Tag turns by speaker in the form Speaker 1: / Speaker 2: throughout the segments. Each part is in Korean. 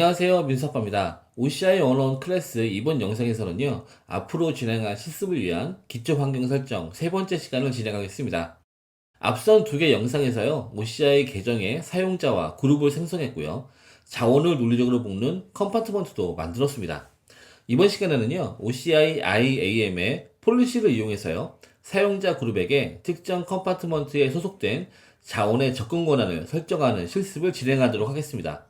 Speaker 1: 안녕하세요 민수아빠입니다. OCI 원원 클래스 이번 영상에서는요 앞으로 진행할 실습을 위한 기초 환경 설정 세 번째 시간을 진행하겠습니다. 앞선 두 개 영상에서요 OCI 계정의 사용자와 그룹을 생성했고요 자원을 논리적으로 묶는 컴파트먼트도 만들었습니다. 이번 시간에는요 OCI IAM의 폴리시를 이용해서요 사용자 그룹에게 특정 컴파트먼트에 소속된 자원의 접근 권한을 설정하는 실습을 진행하도록 하겠습니다.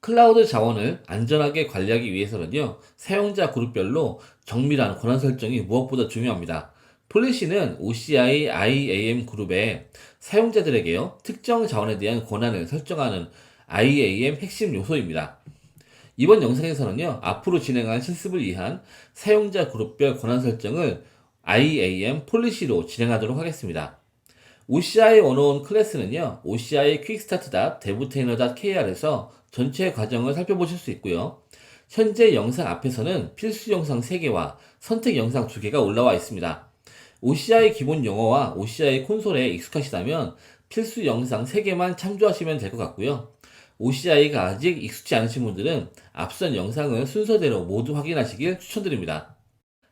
Speaker 1: 클라우드 자원을 안전하게 관리하기 위해서는요, 사용자 그룹별로 정밀한 권한 설정이 무엇보다 중요합니다. 폴리시는 OCI IAM 그룹의 사용자들에게요, 특정 자원에 대한 권한을 설정하는 IAM 핵심 요소입니다. 이번 영상에서는요, 앞으로 진행할 실습을 위한 사용자 그룹별 권한 설정을 IAM 폴리시로 진행하도록 하겠습니다. OCI 101 클래스는요, OCI quickstart.devtainer.kr에서 전체 과정을 살펴보실 수 있고요. 현재 영상 앞에서는 필수 영상 3개와 선택 영상 2개가 올라와 있습니다. OCI 기본 용어와 OCI 콘솔에 익숙하시다면 필수 영상 3개만 참조하시면 될 것 같고요. OCI가 아직 익숙지 않으신 분들은 앞선 영상을 순서대로 모두 확인하시길 추천드립니다.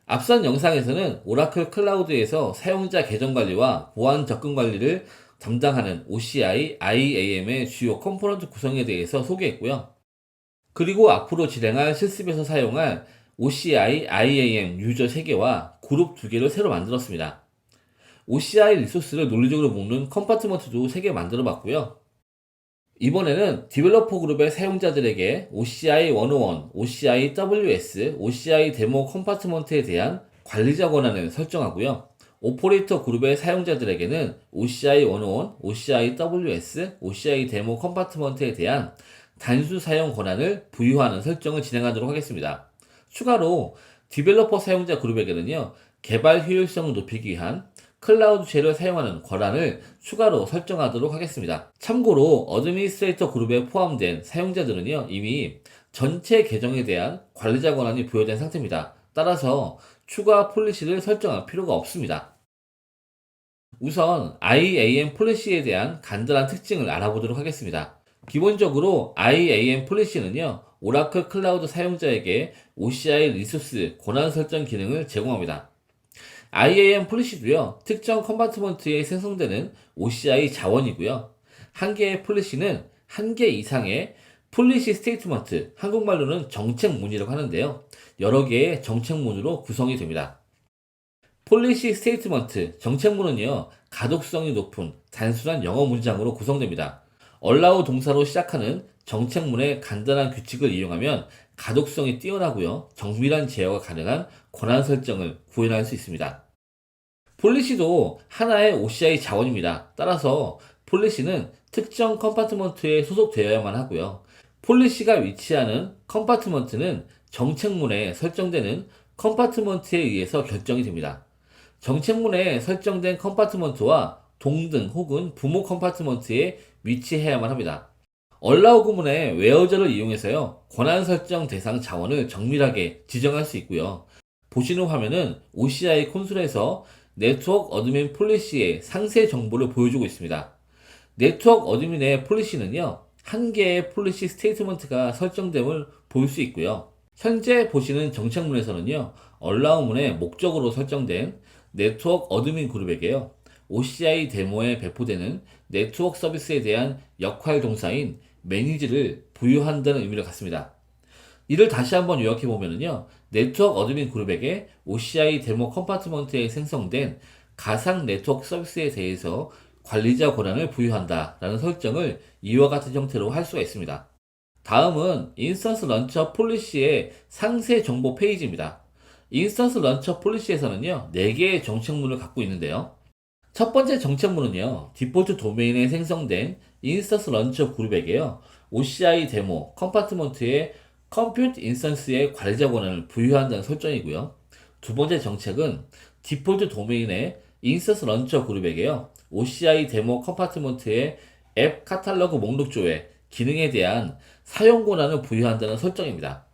Speaker 1: 앞선 영상에서는 오라클 클라우드에서 사용자 계정 관리와 보안 접근 관리를 담당하는 OCI IAM의 주요 컴포넌트 구성에 대해서 소개했고요. 그리고 앞으로 진행할 실습에서 사용할 OCI IAM 유저 3개와 그룹 2개를 새로 만들었습니다. OCI 리소스를 논리적으로 묶는 컴파트먼트도 3개 만들어 봤고요. 이번에는 디벨로퍼 그룹의 사용자들에게 OCI 101, OCI WS, OCI 데모 컴파트먼트에 대한 관리자 권한을 설정하고요. 오퍼레이터 그룹의 사용자들에게는 OCI 101, OCI WS, OCI 데모 컴파트먼트에 대한 단수 사용 권한을 부여하는 설정을 진행하도록 하겠습니다. 추가로 디벨로퍼 사용자 그룹에게는요, 개발 효율성을 높이기 위한 클라우드 쉘을 사용하는 권한을 추가로 설정하도록 하겠습니다. 참고로 어드미니스트레이터 그룹에 포함된 사용자들은요, 이미 전체 계정에 대한 관리자 권한이 부여된 상태입니다. 따라서 추가 폴리시를 설정할 필요가 없습니다. 우선 IAM 폴리시에 대한 간단한 특징을 알아보도록 하겠습니다. 기본적으로 IAM 폴리시는요, 오라클 클라우드 사용자에게 OCI 리소스 권한 설정 기능을 제공합니다. IAM 폴리시도요, 특정 컴파트먼트에 생성되는 OCI 자원이고요. 한 개의 폴리시는 한 개 이상의 폴리시 스테이트먼트, 한국말로는 정책문이라고 하는데요. 여러 개의 정책문으로 구성이 됩니다. 폴리시 스테이트먼트, 정책문은요, 가독성이 높은 단순한 영어 문장으로 구성됩니다. allow 동사로 시작하는 정책문의 간단한 규칙을 이용하면 가독성이 뛰어나고요, 정밀한 제어가 가능한 권한 설정을 구현할 수 있습니다. 폴리시도 하나의 OCI 자원입니다. 따라서 폴리시는 특정 컴파트먼트에 소속되어야만 하고요. 폴리시가 위치하는 컴파트먼트는 정책문에 설정되는 컴파트먼트에 의해서 결정이 됩니다. 정책문에 설정된 컴파트먼트와 동등 혹은 부모 컴파트먼트에 위치해야만 합니다. 얼라우 구문의 웨어저를 이용해서요, 권한 설정 대상 자원을 정밀하게 지정할 수 있고요. 보시는 화면은 OCI 콘솔에서 네트워크 어드민 폴리시의 상세 정보를 보여주고 있습니다. 네트워크 어드민의 폴리시는요, 한 개의 폴리시 스테이트먼트가 설정됨을 볼 수 있고요. 현재 보시는 정책문에서는요, 얼라우문의 목적으로 설정된 네트워크 어드민 그룹에게요, OCI 데모에 배포되는 네트워크 서비스에 대한 역할 동사인 매니지를 부여한다는 의미를 갖습니다. 이를 다시 한번 요약해 보면요. 네트워크 어드민 그룹에게 OCI 데모 컴파트먼트에 생성된 가상 네트워크 서비스에 대해서 관리자 권한을 부여한다라는 설정을 이와 같은 형태로 할 수가 있습니다. 다음은 인스턴스 런처 폴리시의 상세 정보 페이지입니다. 인스턴스 런처 폴리시에서는요, 4개의 정책문을 갖고 있는데요. 첫 번째 정책문은요, 디폴트 도메인에 생성된 인스턴스 런처 그룹에게요, OCI 데모 컴파트먼트의 컴퓨트 인스턴스의 관리자 권한을 부여한다는 설정이고요. 두 번째 정책은 디폴트 도메인의 인스턴스 런처 그룹에게요, OCI 데모 컴파트먼트의 앱 카탈로그 목록조의 기능에 대한 사용 권한을 부여한다는 설정입니다.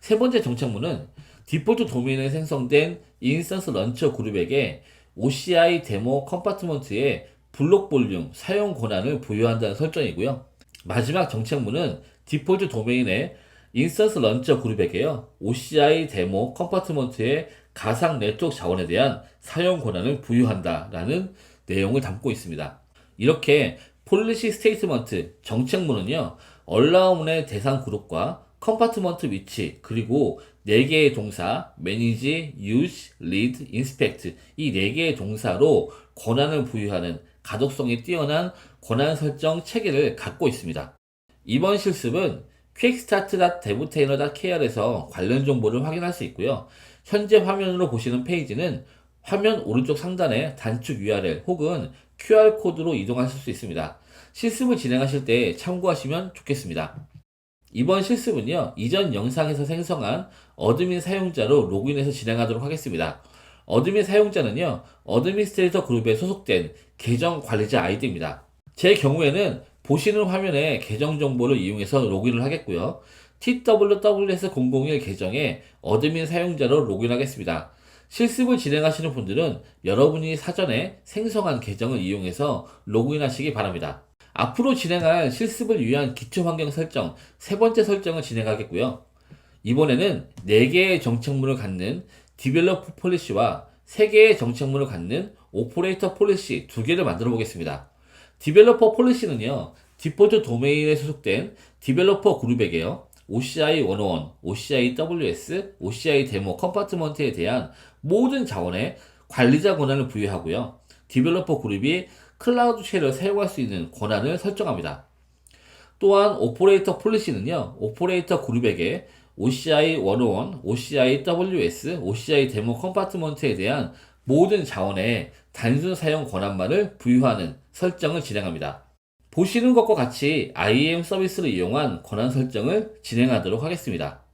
Speaker 1: 세 번째 정책문은 디폴트 도메인에 생성된 인스턴스 런처 그룹에게 OCI 데모 컴파트먼트의 블록 볼륨 사용 권한을 부여한다는 설정이고요. 마지막 정책문은 디폴트 도메인의 인스턴스 런처 그룹에게요. OCI 데모 컴파트먼트의 가상 네트워크 자원에 대한 사용 권한을 부여한다라는 내용을 담고 있습니다. 이렇게 폴리시 스테이트먼트 정책문은요. 얼라움의 대상 그룹과 컴파트먼트 위치 그리고 4개의 동사 manage, use, lead, inspect 이 4개의 동사로 권한을 부여하는 가독성이 뛰어난 권한 설정 체계를 갖고 있습니다. 이번 실습은 quickstart.devtainer.kr에서 관련 정보를 확인할 수 있고요. 현재 화면으로 보시는 페이지는 화면 오른쪽 상단에 단축 URL 혹은 QR코드로 이동하실 수 있습니다. 실습을 진행하실 때 참고하시면 좋겠습니다. 이번 실습은요, 이전 영상에서 생성한 어드민 사용자로 로그인해서 진행하도록 하겠습니다. 어드민 사용자는요, 어드민스트레이터 그룹에 소속된 계정 관리자 아이디입니다. 제 경우에는 보시는 화면에 계정 정보를 이용해서 로그인을 하겠고요. TWWS001 계정에 어드민 사용자로 로그인하겠습니다. 실습을 진행하시는 분들은 여러분이 사전에 생성한 계정을 이용해서 로그인하시기 바랍니다. 앞으로 진행할 실습을 위한 기초 환경 설정 세 번째 설정을 진행하겠고요. 이번에는 4개의 정책문을 갖는 디벨로퍼 폴리시와 3개의 정책문을 갖는 오퍼레이터 폴리시 두 개를 만들어 보겠습니다. 디벨로퍼 폴리시는요, 디폴트 도메인에 소속된 디벨로퍼 그룹에게요, OCI 101, OCI WS, OCI 데모 컴파트먼트에 대한 모든 자원에 관리자 권한을 부여하고요. 디벨로퍼 그룹이 클라우드 쉘을 사용할 수 있는 권한을 설정합니다. 또한 오퍼레이터 폴리시는요, 오퍼레이터 그룹에게 OCI 101, OCI WS, OCI 데모 컴파트먼트에 대한 모든 자원의 단순 사용 권한만을 부여하는 설정을 진행합니다. 보시는 것과 같이 IAM 서비스를 이용한 권한 설정을 진행하도록 하겠습니다.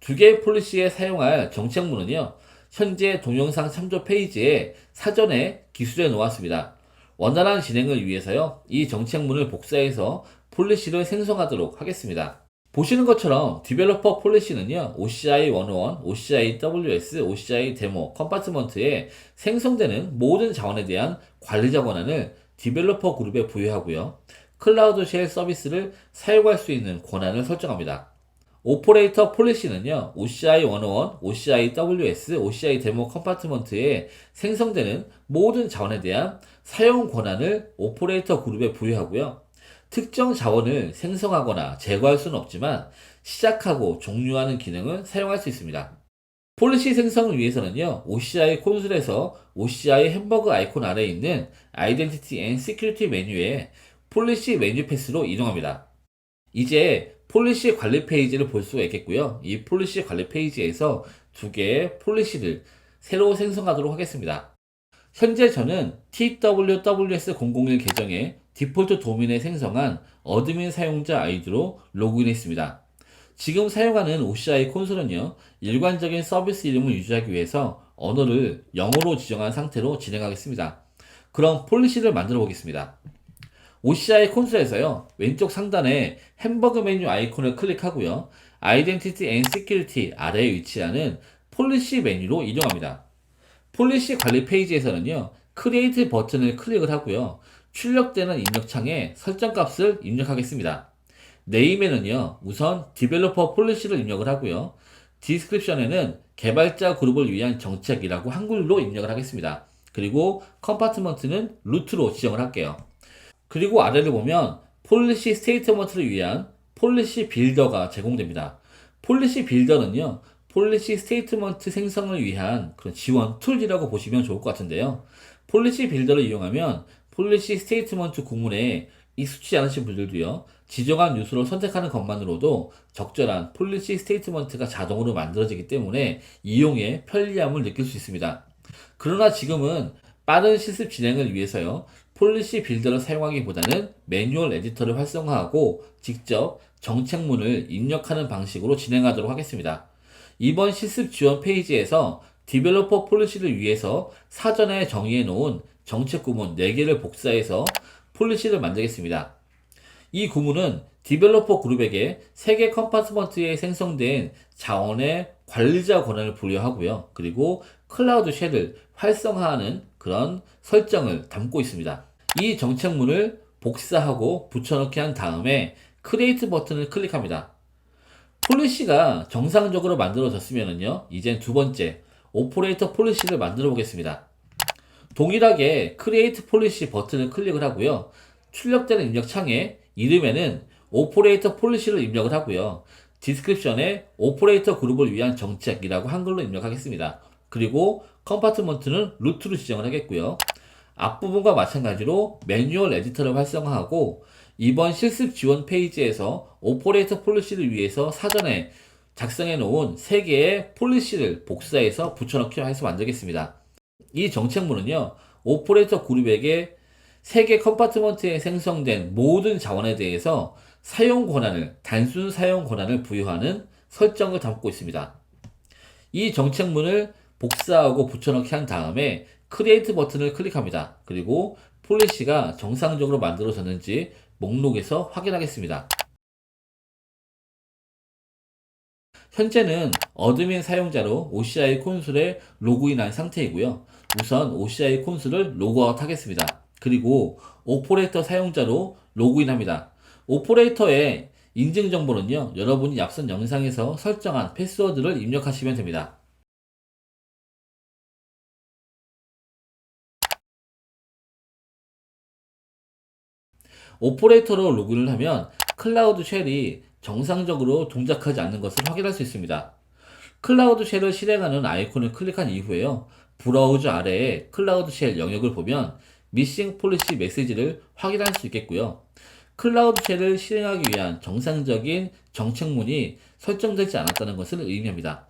Speaker 1: 두 개의 폴리시에 사용할 정책문은요, 현재 동영상 참조 페이지에 사전에 기술해 놓았습니다. 원활한 진행을 위해서요, 이 정책문을 복사해서 폴리시를 생성하도록 하겠습니다. 보시는 것처럼 디벨로퍼 폴리시는요, OCI 101, OCI WS, OCI 데모, 컴파트먼트에 생성되는 모든 자원에 대한 관리자 권한을 디벨로퍼 그룹에 부여하고요. 클라우드 쉘 서비스를 사용할 수 있는 권한을 설정합니다. 오퍼레이터 폴리시는요, OCI 101, OCI WS, OCI 데모 컴파트먼트에 생성되는 모든 자원에 대한 사용 권한을 오퍼레이터 그룹에 부여하고요. 특정 자원을 생성하거나 제거할 수는 없지만 시작하고 종료하는 기능을 사용할 수 있습니다. 폴리시 생성을 위해서는요, OCI 콘솔에서 OCI 햄버거 아이콘 아래에 있는 Identity and Security 메뉴에 폴리시 메뉴 패스로 이동합니다. 이제 폴리시 관리 페이지를 볼 수가 있겠고요. 이 폴리시 관리 페이지에서 두 개의 폴리시를 새로 생성하도록 하겠습니다. 현재 저는 TWWS001 계정에 디폴트 도면에 생성한 어드민 사용자 아이디로 로그인했습니다. 지금 사용하는 OCI 콘솔은요, 일관적인 서비스 이름을 유지하기 위해서 언어를 영어로 지정한 상태로 진행하겠습니다. 그럼 폴리시를 만들어 보겠습니다. OCI 콘솔에서요, 왼쪽 상단에 햄버거 메뉴 아이콘을 클릭하고요, Identity and Security 아래에 위치하는 폴리시 메뉴로 이동합니다. 폴리시 관리 페이지에서는요, 크리에이트 버튼을 클릭을 하고요, 출력되는 입력창에 설정 값을 입력하겠습니다. 네임에는요, 우선 디벨로퍼 폴리시를 입력을 하고요, 디스크립션에는 개발자 그룹을 위한 정책이라고 한글로 입력을 하겠습니다. 그리고 컴파트먼트는 루트로 지정을 할게요. 그리고 아래를 보면 폴리시 스테이트먼트를 위한 폴리시 빌더가 제공됩니다. 폴리시 빌더는요, 폴리시 스테이트먼트 생성을 위한 그런 지원 툴이라고 보시면 좋을 것 같은데요. 폴리시 빌더를 이용하면 폴리시 스테이트먼트 구문에 익숙치 않으신 분들도요, 지정한 요소를 선택하는 것만으로도 적절한 폴리시 스테이트먼트가 자동으로 만들어지기 때문에 이용에 편리함을 느낄 수 있습니다. 그러나 지금은 빠른 실습 진행을 위해서요, 폴리시 빌더를 사용하기보다는 매뉴얼 에디터를 활성화하고 직접 정책문을 입력하는 방식으로 진행하도록 하겠습니다. 이번 실습 지원 페이지에서 디벨로퍼 폴리시를 위해서 사전에 정의해 놓은 정책 구문 4개를 복사해서 폴리시를 만들겠습니다. 이 구문은 디벨로퍼 그룹에게 세개 컴파트먼트에 생성된 자원의 관리자 권한을 부여하고요. 그리고 클라우드 쉘을 활성화하는 그런 설정을 담고 있습니다. 이 정책문을 복사하고 붙여넣기 한 다음에 크리에이트 버튼을 클릭합니다. 폴리시가 정상적으로 만들어졌으면요. 이젠 두 번째 오퍼레이터 폴리시를 만들어 보겠습니다. 동일하게 크리에이트 폴리시 버튼을 클릭을 하고요. 출력되는 입력 창에 이름에는 오퍼레이터 폴리시를 입력을 하고요. 디스크립션에 오퍼레이터 그룹을 위한 정책이라고 한글로 입력하겠습니다. 그리고 컴파트먼트는 루트로 지정을 하겠고요. 앞부분과 마찬가지로 매뉴얼 에디터를 활성화하고 이번 실습 지원 페이지에서 오퍼레이터 폴리시를 위해서 사전에 작성해 놓은 3개의 폴리시를 복사해서 붙여넣기 해서 만들겠습니다. 이 정책문은요, 오퍼레이터 그룹에게 세개 컴파트먼트에 생성된 모든 자원에 대해서 사용 권한을, 단순 사용 권한을 부여하는 설정을 담고 있습니다. 이 정책문을 복사하고 붙여넣기 한 다음에 크리에이트 버튼을 클릭합니다. 그리고 폴리시가 정상적으로 만들어졌는지 목록에서 확인하겠습니다. 현재는 어드민 사용자로 OCI 콘솔에 로그인한 상태이고요. 우선 OCI 콘솔을 로그아웃 하겠습니다. 그리고 오퍼레이터 사용자로 로그인합니다. 오퍼레이터의 인증 정보는요, 여러분이 앞선 영상에서 설정한 패스워드를 입력하시면 됩니다. 오퍼레이터로 로그인을 하면 클라우드 쉘이 정상적으로 동작하지 않는 것을 확인할 수 있습니다. 클라우드 쉘을 실행하는 아이콘을 클릭한 이후에요. 브라우저 아래에 클라우드 쉘 영역을 보면 미싱 폴리시 메시지를 확인할 수 있겠고요. 클라우드 쉘을 실행하기 위한 정상적인 정책문이 설정되지 않았다는 것을 의미합니다.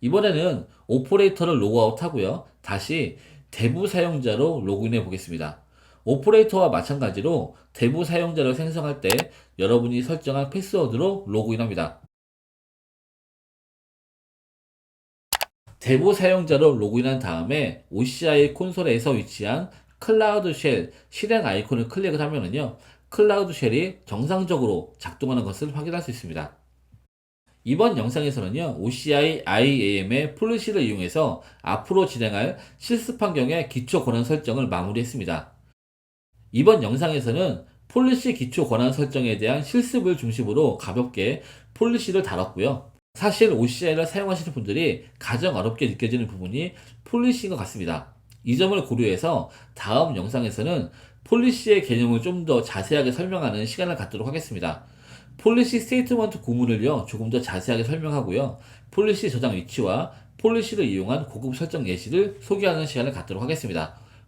Speaker 1: 이번에는 오퍼레이터를 로그아웃 하고요. 다시 대부 사용자로 로그인해 보겠습니다. 오퍼레이터와 마찬가지로 대부 사용자를 생성할 때 여러분이 설정한 패스워드로 로그인합니다. 대부 사용자로 로그인한 다음에 OCI 콘솔에서 위치한 클라우드 쉘 실행 아이콘을 클릭을 하면은요, 클라우드 쉘이 정상적으로 작동하는 것을 확인할 수 있습니다. 이번 영상에서는요, OCI IAM의 폴리시를 이용해서 앞으로 진행할 실습 환경의 기초 권한 설정을 마무리했습니다. 이번 영상에서는 폴리시 기초 권한 설정에 대한 실습을 중심으로 가볍게 폴리시를 다뤘고요. 사실 OCI를 사용하시는 분들이 가장 어렵게 느껴지는 부분이 폴리시인 것 같습니다. 이 점을 고려해서 다음 영상에서는 폴리시의 개념을 좀 더 자세하게 설명하는 시간을 갖도록 하겠습니다. 폴리시 스테이트먼트 구문을요, 조금 더 자세하게 설명하고요. 폴리시 저장 위치와 폴리시를 이용한 고급 설정 예시를 소개하는 시간을 갖도록 하겠습니다.